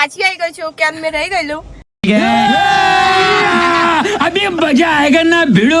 પાછી આવી ગયો છું ક્યાં મેં રહી ગયેલું. અભી મજા આયેગા ના ભીડો?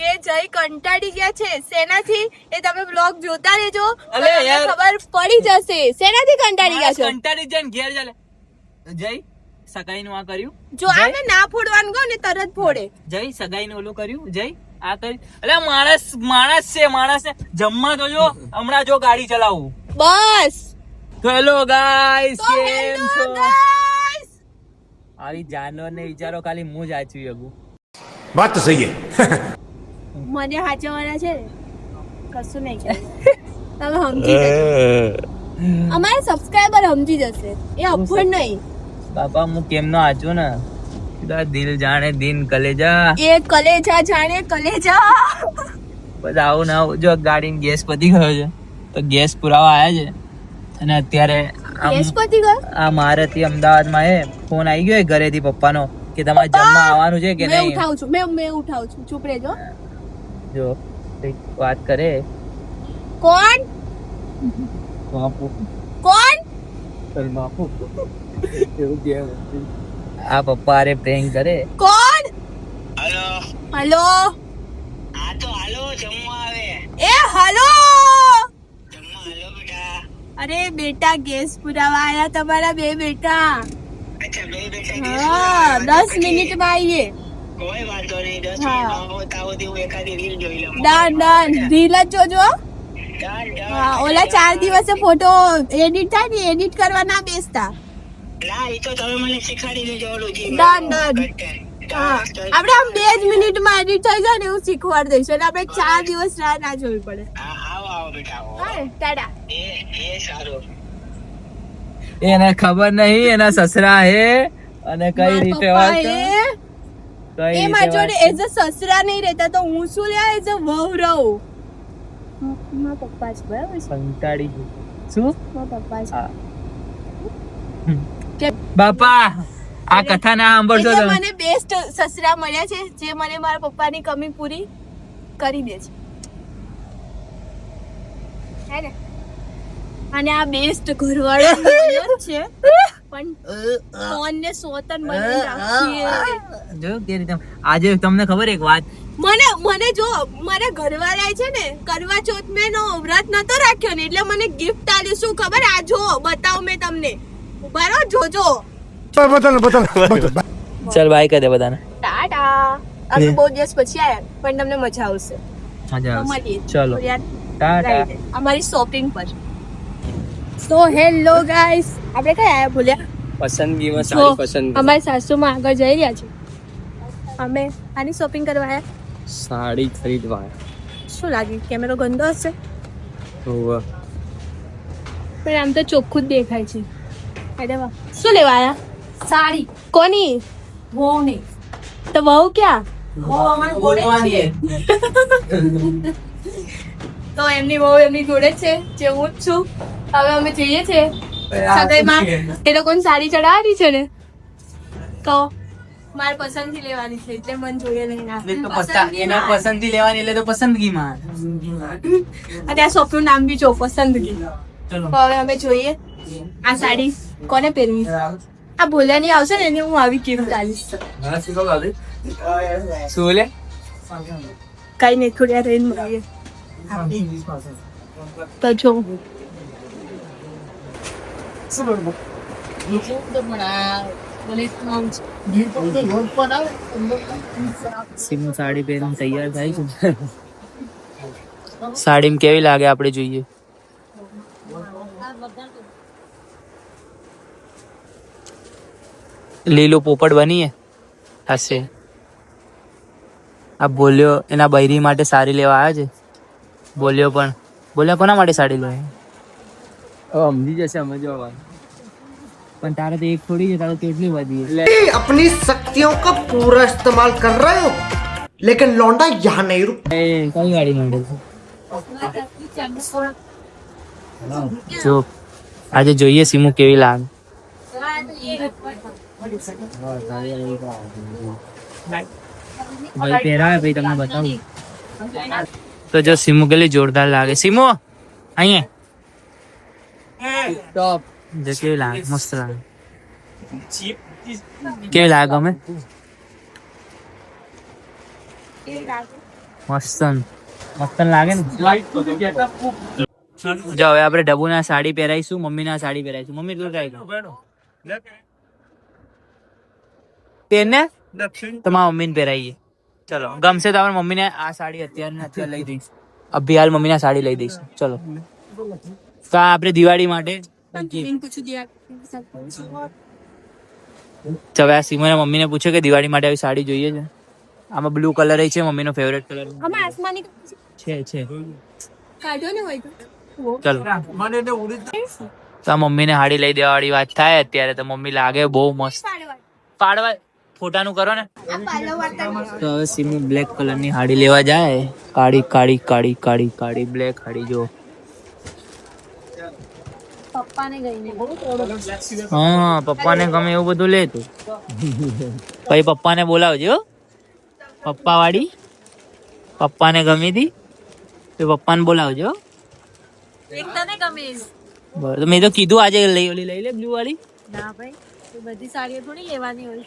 કે જય કંટાળી ગયા છે. શેનાથી? એ તમે બ્લોગ જોતા રહેજો. ખબર પડી જશે. શેનાથી કંટાળી ગયા છો? કંટાળી જઈને ઘેર ચાલે. જય સગાઈ નું આ કર્યું. જો આ ને ના ફોડવાનું કહો ને તરત ફોડે. જય સગાઈ નું ઓલું કર્યું. જય આ કર્યું. અલ્યા માણસ માણસ છે માણસ જમવા તો જો હમણાં જો ગાડી ચલાવું. બસ. તો હેલો ગાઈસ કેમ છો? આવી જાનવર ને વિચારો ખાલી હું જ આચવી શકું. વાત તો સહી મને હાચવાના છે કશું નહીં તમે સમજી જશો અમારા સબસ્ક્રાઇબર સમજી જશે. એ અફોર્ડ નહીં. બાપા હું કેમનો આચું ને? બધા દિલ જાણે દિન કલેજા. એ કલેજા જાણે કલેજા. બસ આવું ના જો ગાડીને ગેસ પતી ગયો છે તો ગેસ પુરાવા આવ્યા છે. અને અત્યારે આ કેસ પતી ગયો. આ મારેથી અમદાવાદમાં એ ફોન આવી ગયો ઘરેથી પપ્પાનો કે તમારે જમવા આવવાનું છે કે મેં નહીં? ઉઠાવું છું મેં મેં ઉઠાવું છું. ચૂપ રહેજો. જો વાત કરે. કોણ? બાપુ. કોણ? બાપુ. કે આ પપ્પા અરે પ્રેંગ કરે. કોણ? હલો. હા તો હાલો જમવા આવે. એ હલો. જમવા હાલો અરે બેટા ગેસ પુરાવા આયા તમારા બે બેટા. અચ્છા બે બેટા હા દસ મિનિટમાં આવીએ કોઈ વાંધો નહીં દસ હા. મિનિટમાં આવીએ હું એકાદી રીલ જોઈ લઉં. Done done. રીલ જ જોજો. ડન ડન હા ઓલા ચાર દિવસે ફોટો એડિટ થાય ને એડિટ કરવા ના બેસતા. ના એ તો તમે મને શીખવાડી દેજો ઓલું જે ડન. Done content. હા. ડન. આપણે આમ બે જ મિનિટમાં એડિટ થઈ જાય ને એવું શીખવાડી દઈશું. એટલે આપણે ચાર દિવસ રાહ ના જોવી પડે. બેટા એને ખબર નહીં એના સસરા હે અને કઈ રીતે વાત કઈ એ મારા જોડે એઝ અ સસરા નહીં રહેતા તો હું શું લ્યા એઝ અ વહુ રહું? મારા પપ્પા જ બરાબર સંતાડી શું? મારા પપ્પા જ. કે બાપા આ કથા ના સાંભળશો તમે. મને બેસ્ટ સસરા મળ્યા છે જે મને મારા પપ્પાની કમી પૂરી કરી દે છે. હે અને આ બેસ્ટ ઘરવાળો છે. પણ ફોનને સોતન રાખ્યો ને એટલે મને ગિફ્ટ આલી ખબર? આ જો બતાવ મેં તમને. ઊભા જોજો. બધાને. બહુ દિવસ પછી આયા પણ તમને મજા આવશે. મજા યાર. ટાટા. અમારી શોપિંગ પર. સો હેલો ગાઈસ આપણે કઈ આયા ભૂલ્યા? પસંદગીમાં જો અમારી સાસુમાં આગળ જઈ રહ્યા છે. અમે આની શોપિંગ કરવા આયા સાડી ખરીદવા શું લાગ્યું? કેમેરો ગંદો હશે? હોવે. પણ આમ તો ચોખ્ખું જ દેખાય છે. અરે વાહ. શું લેવા આયા સાડી. કોની? વહુની. તો વહુ ક્યાં? તો એમની બહુ એમની જોડે છે જે હું જ છું. હવે અમે જઈએ છીએ સગાઈમાં એ લોકોને સાડી ચડાવવાની છે ને? તો મારે પસંદગી લેવાની છે એટલે મન જોઈએ નહીં ના. એના પસંદગી લેવાની એટલે તો પસંદગીમાં અને આ શોપનું નામ બી જો પસંદગી. તો હવે અમે જોઈએ. આ સાડી કોને પહેરવી? આ ભોલાની આવશે ને એને હું આવી ગિફ્ટ આલીશ શું લે કઈ નહીં થોડી આ રહીને મળીએ. તો જો સીમો સાડી પહેરીને તૈયાર થાય છે. સાડીમાં કેવી લાગે આપણે જોઈએ? લીલો પોપટ બનીએ? હશે આ બોલ્યો એના બૈરી માટે સારી લેવા આવ્યા છે? બોલ્યો પણ બોલ્યા કોના માટે સાડી લેવા સમજી જશે અમે જોવા પણ તારે તો એક થોડી છે તારે તો કેટલી બધી છે. अपनी शक्तियों का पूरा इस्तेमाल कर रहे हो लेकिन लौंडा यहाँ नहीं रुक એ કઈ ગાડી માટે છે જો આજે જોઈએ સીમુ કેવી લાગે ભાઈ પહેરાવે ભાઈ તમને બતાવું તો જો સીમુ કેટલી જોરદાર લાગે. સીમુ અહીંયા. ટોપ જો કેવી લાગે મસ્ત લાગે. કેવી લાગે અમે મસ્ત મસ્ત લાગે ને? જો હવે આપણે ડબુના સાડી પહેરાઈશું મમ્મીના સાડી પહેરાઈશું. મમ્મી તું ટ્રાય કર તેને? તમારા મમ્મીને પહેરાઈએ. ચલો ગમશે તો મમ્મીને આ સાડી અત્યારે અત્યારે લઈ દઈશ. અભી હાલ મમ્મીને સાડી લઈ દઈશ. ચલો. તો આપણે દિવાળી માટે હવે આ સીમાના મમ્મીને પૂછે કે દિવાળી માટે આવી સાડી જોઈએ છે. આમાં બ્લુ કલર છે મમ્મીનો ફેવરેટ કલર આસમાની છે. છે કાઢો ને હોય તો. ચલો. તો મમ્મીને સાડી લઈ દેવાળી વાત થાય અત્યારે તો મમ્મી લાગે બહુ મસ્ત. પાડવા ફોટાનું કરો ને. તો હવે સીમુ બ્લેક કલરની હાડી લેવા જાય. કાળી કાળી કાળી કાળી કાળી બ્લેક હાડી જો. પપ્પાને હા પપ્પાને ગમે એવું બધું લે તું. પછી પપ્પાને બોલાવજો હો. પપ્પા વાળી પપ્પાને ગમી હતી તો પપ્પાને બોલાવજો મેં તો કીધું આજે લઈ ઓલી લઈ લે બ્લુ વાળી ના ભાઈ. બધી સાડીઓ થોડી લેવાની હોય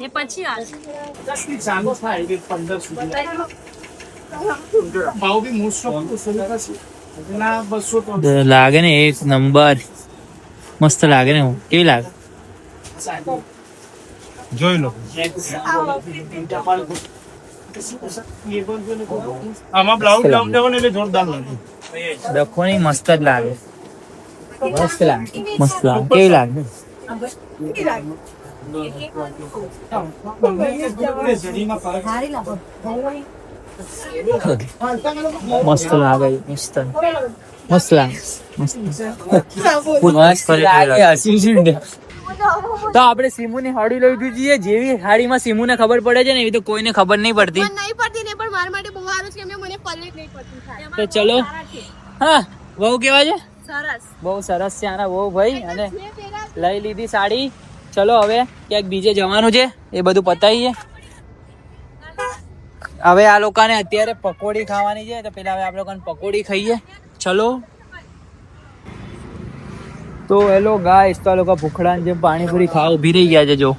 એ પછી આવશે લાગે ને એક નંબર. મસ્ત લાગે ને કેવી લાગે? જોઈ લો. આમાં બ્લાઉઝ ડાઉન ડાઉન એટલે જોરદાર લાગે. દખો નહીં મસ્ત જ લાગે. મસ્ત લાગે. મસ્ત લાગે. કેવી લાગે? મસ્ત લાગે મસ્ત મસ્ત લાગે મસ્ત મસ્ત તો આપણે સિમુની હાડી લઈ દીધી જેવી હાડીમાં સિમુને ખબર પડે છે ને એવી તો કોઈને ખબર નહીં પડતી. નહીં પડતી ને પણ મારા માટે બહુ સારું છે એમને મને પલ્લે નહીં પડતી તો ચલો. હા બહુ કેવા છે? સરસ. બહુ સરસ છે આના બહુ ભાઈ અને લઈ લીધી સાડી. ચલો હવે ક્યાંક બીજે જવાનું છે. એ બધું પતાવીએ. હવે આ લોકોને અત્યારે પકોડી ખાવાની છે, તો પેલા હવે આપણે લોકોને પકોડી ખાઈએ. ચલો. તો હેલો ગાઈસ તો આ લોકો ભૂખડાને જેમ પાણીપુરી ખાવા ઊભી રહી ગયા છે, જો.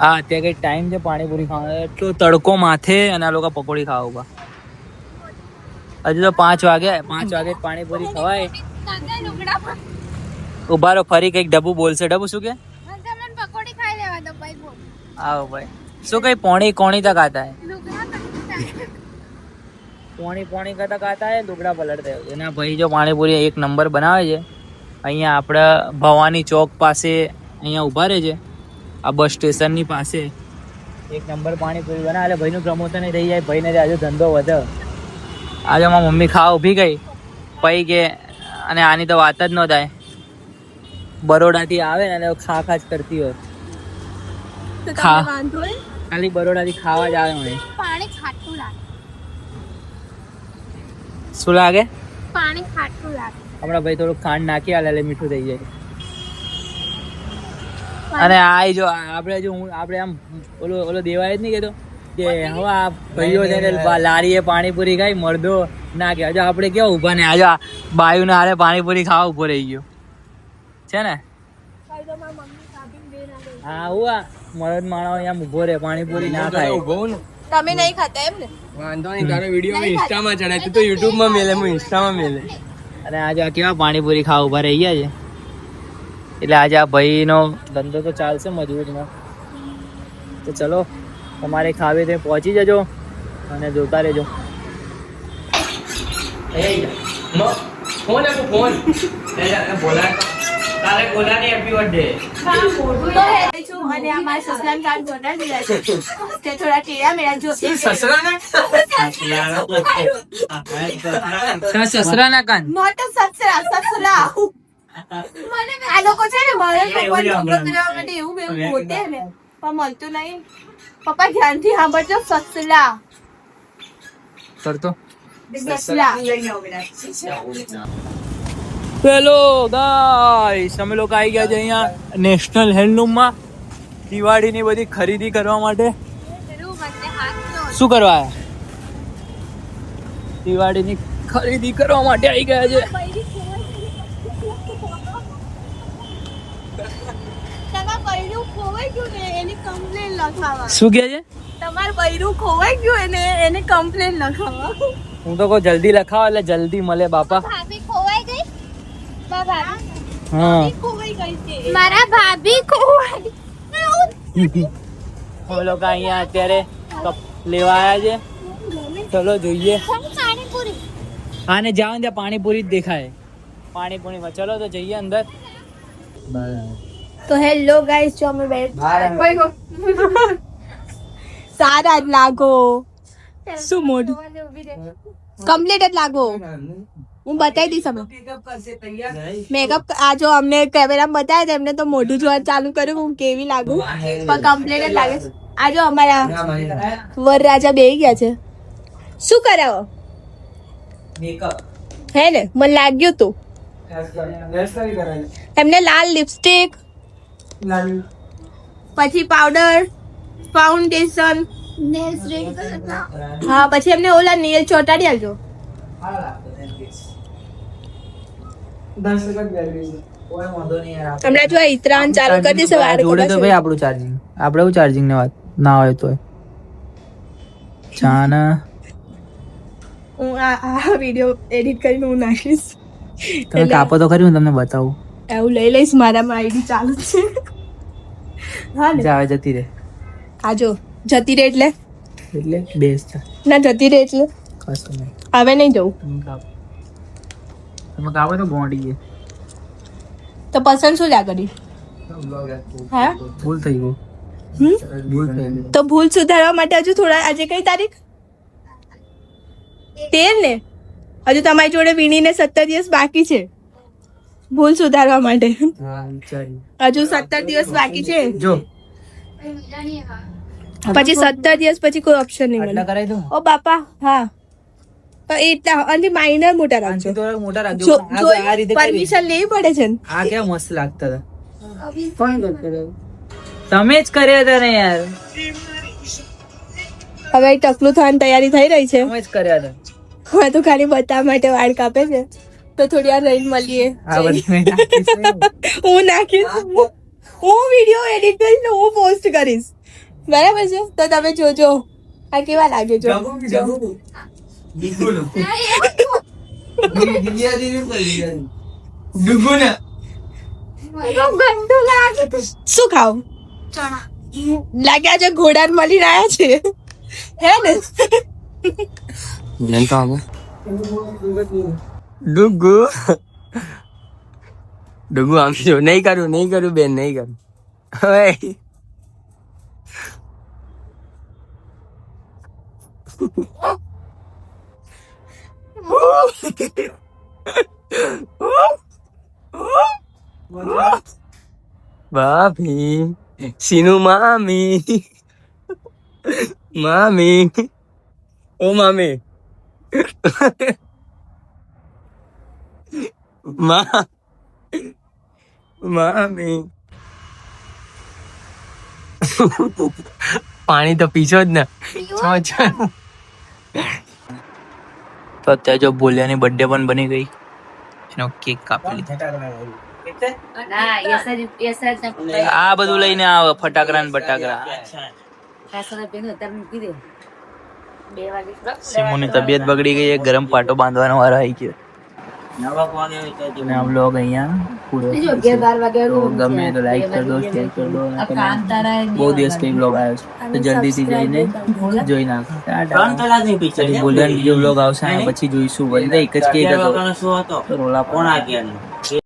હા અત્યારે કઈ ટાઈમ છે પાણીપુરી ખાવાનો. એટલો તડકો માથે અને આ લોકો પકોડી ખાવા ઊભા. હજુ તો પાંચ વાગે પાંચ વાગે પાણીપુરી ખવાય. ઊભા રહો ફરી કંઈક ડબ્બુ બોલશે. ડબ્બુ શું કે? આવો ભાઈ. શું કઈ પોણી કોણી તક આતા હે? પોણી પોણી કતક ખાતા હે લુગડા પલટતે. એના ભાઈ જો પાણીપુરી એક નંબર બનાવે છે. અહીંયા આપણે ભવાની ચોક પાસે અહીંયા ઊભા રહે છે. આ બસ સ્ટેશનની પાસે. એક નંબર પાણીપુરી બનાવે એટલે ભાઈનું પ્રમોશન થઈ જાય. ભાઈને આજે ધંધો વધે. આજે મારા મમ્મી ખાવા ઊભી ગઈ. પછી કે અને આની તો વાત જ ન થાય. બરોડાથી આવે ને ખા ખા જ કરતી હોય. ખાલી ખા. થી ખાલી બરોડાથી ખાવા જ આવે મને પાણી ખાટું લાગે. શું લાગે? પાણી ખાટું લાગે. હમણાં ભાઈ થોડું ખાંડ નાખી આલે એટલે મીઠું થઈ જાય. અને આ જો આપણે જો હું આપણે આમ ઓલો ઓલો દેવાય જ નહીં કહેતો કે હવે આ ભાઈઓ છે લારીએ પાણીપુરી ખાઈ મળદો ના કે હજુ આપણે કેવા ઊભા ને આજે બાયુ ને હારે પાણીપુરી ખાવા ઊભો રહી ગયો. છે ને? હા હું આ મરદ અહીંયા આમ ઊભો રહે પાણીપુરી ના ખાય. તમે નહીં ખાતા એમ ને? વાંધો નહીં તારો વીડિયો મેં ઇન્સ્ટામાં ચડાય. તું તો યુટ્યુબમાં મેલે હું ઇન્સ્ટામાં મેલે. અને આજે આ કેવા પાણીપુરી ખાવા ઊભા રહી ગયા છે? એટલે આજે આ ભાઈનો ધંધો તો ચાલશે મજબૂતમાં તો ચલો તમારે ખાવી તે પહોંચી જજો અને જોતા રહેજો. ફોન આપો ફોન. બોલા તારે ગોલાની હેપી બર્થડે અને આ મારા સસરાને કાન જોડા દીધા છે. તે થોડા ટેડા મેળા જો સસરા ના કાન. મોટો સસરા સસરા. મને આ લોકો છે ને મારા પપ્પાને છોકરો કરવા માટે એવું બે ને. પણ મળતું નહીં. પપ્પા ધ્યાનથી સાંભળજો સસલા કરતો. સસલા હેલો ગાઈસ અમે લોકો આવી ગયા છે અહીંયા નેશનલ હેન્ડલૂમમાં દિવાળીની બધી ખરીદી કરવા માટે. શું કરવા? દિવાળીની ખરીદી કરવા માટે આવી ગયા છે. શું કે છે? તમારું બૈરું ખોવાઈ ગયું એને એને કમ્પ્લેન લખાવા. હું તો કહું જલ્દી લખાવ એટલે જલ્દી મળે બાપા ભાભી ખોવાઈ ગઈ ભાભી હા. ખોવાઈ ગઈ છે. મારા ભાભી ખોવાઈ. અમે લોકો અહીંયા અત્યારે લેવા આવ્યા છે. ચલો જોઈએ. પાણીપુરી? આને જાવ ત્યાં પાણીપુરી જ દેખાય. પાણીપુરીમાં ચલો તો જઈએ અંદર. તો હેલો ગાઈસ જો અમે બેઠ સારા જ લાગો. શું મોઢું? કમ્પ્લીટ જ લાગો. હું બતાવી દઈશ અમે મેકઅપ આ જો અમને કેમેરામાં બતાવ્યા હતા એમને તો મોઢું જોવા ચાલુ કર્યું હું કેવી લાગુ? પણ કમ્પ્લેન જ લાગે છે. આ જો અમારા વરરાજા બે ગયા છે. શું કરાવો? હે ને મને લાગ્યું તું. એમને લાલ લિપસ્ટિક પછી પાવડર ફાઉન્ડેશન હા પછી એમને ઓલા નેલ ચોટાડી આવજો હમણાં જો આ ઇતરાન ચાલુ કરી દેશે વાર જોડે તો ભાઈ આપણું ચાર્જિંગ આપણે ચાર્જિંગ ને વાત. ના હોય તો ચાના હું આ આ વીડિયો એડિટ કરીને હું નાખીશ. તમે કાપો તો ખરી હું તમને બતાવું. એવું લઈ લઈશ મારામાં આઈડી ચાલુ છે. હા જાવે જતી રહે. આ જો. જતી રહે એટલે? એટલે બેસ્ટ ના જતી રહે એટલે. કશું નહીં. હવે નહીં જવું. તમે તમે તો ગોંડી તો પસંદ શું લ્યા કરી? હા? ભૂલ થઈ ગયું તો ભૂલ સુધારવા માટે હજુ થોડા આજે કઈ તારીખ? તેર ને? હજુ તમારી જોડે વીણીને સત્તર દિવસ બાકી છે. ભૂલ સુધારવા માટે. હજુ સત્તર દિવસ બાકી છે. જો. પછી સત્તર દિવસ પછી કોઈ ઓપ્શન નહીં મળે. ઓ બાપા હા. તો એટલા અને માઇનર મોટા રાખજો. થોડા મોટા રાખજો જો આ- આ રીતે. પરમિશન લેવી પડે છે આ કેવા મસ્ત લાગતા હતા. તમે જ કર્યા હતા ને યાર. હવે ટકલું થવાની તૈયારી થઈ રહી છે. તમે જ કર્યા હતા. હવે તો ખાલી બતાવવા માટે વાળ કાપે છે. તો થોડી વાર રહીને મળીએ. હું નાખીશ. હું વીડિયો એડિટ કરીને હું પોસ્ટ કરીશ. બરાબર છે? તો તમે જોજો. આ કેવા લાગે જો? શું ખાવ? લાગ્યા છે ઘોડા મળી રહ્યા છે. હે ને? ડુગુ. ડુગુ આમ જો નહીં કરું નહીં કરું બેન નહીં કરું. હવે ભાભી સીનુ મામી મામી ઓ મામી મા મામી પાણી તો પીછો જ ને છો છો તો અત્યારે જો બોલિયાની બર્થડે પણ બની ગઈ. એનો કેક કાપી લીધો. આ બધું લઈને આવે ફટાકડા ને બટાકડા. સિમોની તબિયત બગડી ગઈ ગરમ પાટો બાંધવાનો વારો આવી ગયો. અને આ vlog અહીંયા પૂરો તો ગમે તો લાઈક કરી દો શેર કરી દો અને બહુ દિવસ કઈ vlog આવ્યો છે. તો જલ્દીથી જઈને જોઈ નાખો. પછી બોલિયાનો બીજો આવશે અને પછી જોઈશું. એક જ કેક હતો. કોણ રોલા પણ